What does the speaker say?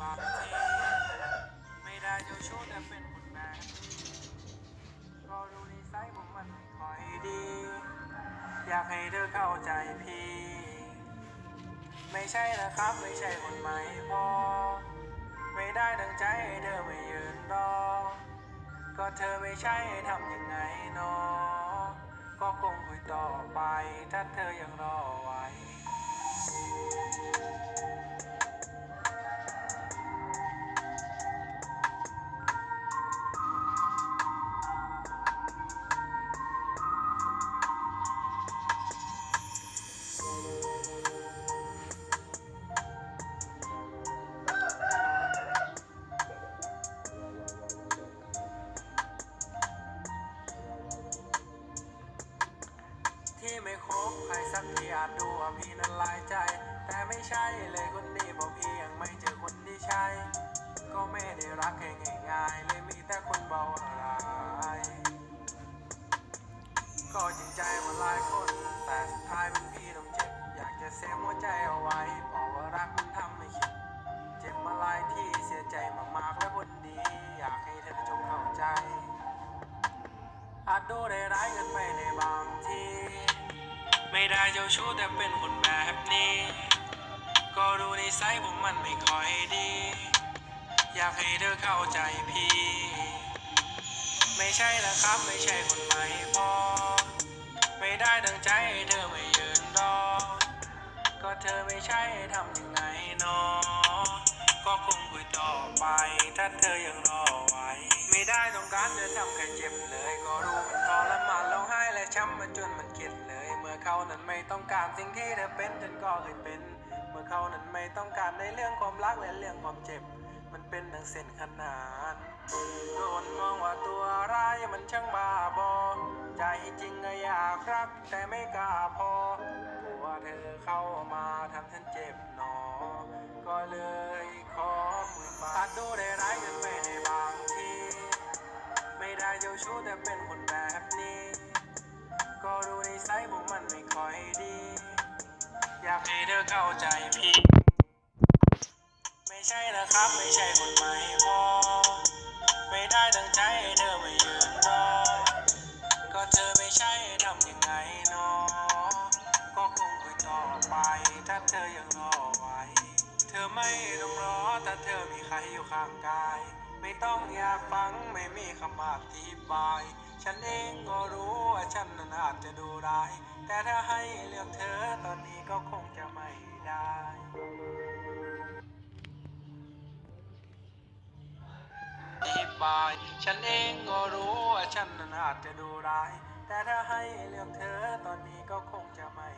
บางทีไม่ได้เจ้าชู้แต่เป็นคนแม่ก็ดูนิสัยผมมันไม่ค่อยดี อยากให้เธอเข้าใจพี่ ไม่ใช่นะครับไม่ใช่คนใหม่พอ ไม่ได้ดังใจเธอไม่ยืนรอ ก็เธอไม่ใช่ทำยังไงนาะก็คงคุยต่อไป ถ้าเธอยังรอไว้ คบใครสักทีอาจดูว่าพี่นั้นลายใจ แต่ไม่ใช่เลยคนนี้เพราะพี่ยังไม่เจอคนที่ใช่ ก็ไม่ได้รักแค่ง่ายๆเลยมี ไม่ได้เจ้าชู้แต่เป็นคนแบบนี้ ก็ดูในไซส์ผมมันไม่ค่อยดี อยากให้เธอเข้าใจพี่ ไม่ใช่นะครับไม่ใช่คนใหม่พอ ไม่ได้ดังใจเธอไม่ยืนรอ ก็เธอไม่ใช่ทำยังไงเนอก็คงคุยต่อไป ถ้าเธอยังรอไว้ ไม่ได้ต้องการเธอทำแค่เจ็บเลย ก็รู้มันทรมานร้องไห้และช้ำมันจนมันเข็ดเลย เขานั้นไม่ต้องการสิ่งที่เธอเป็นฉันก็เคยเป็น เมื่อเขานั้นไม่ต้องการในเรื่องความรักและเรื่องความเจ็บ มันเป็นดังเส้นขนานโดนมองว่าตัวร้ายมันช่างบ้าบอใจจริงก็อยากรักแต่ไม่กล้าพอกลัวเธอเข้ามาทำฉันเจ็บหนอ ก็เลย อยากให้เธอเข้าใจพี่ไม่ใช่นะครับ ไม่ใช่คนใหม่พอ ไม่ได้ดังใจเธอไม่ยืนรอ ก็เธอไม่ใช่ทำยังไงเนอก็คงคุยต่อไป ถ้าเธอยังรอไว้ เธอไม่ต้องรอถ้าเธอมีใครอยู่ข้างกาย ไม่ต้องอยากฟังไม่มีคำอธิบาย ฉันเองก็รู้ว่าฉันนั้นอาจจะดูร้าย แต่ถ้าให้เลือกเธอตอนนี้ก็คงจะไม่ได้อธิบาย ฉันเองก็รู้ว่าฉันนั้นอาจจะดูร้าย แต่ถ้าให้เลือกเธอตอนนี้ก็คงจะไม่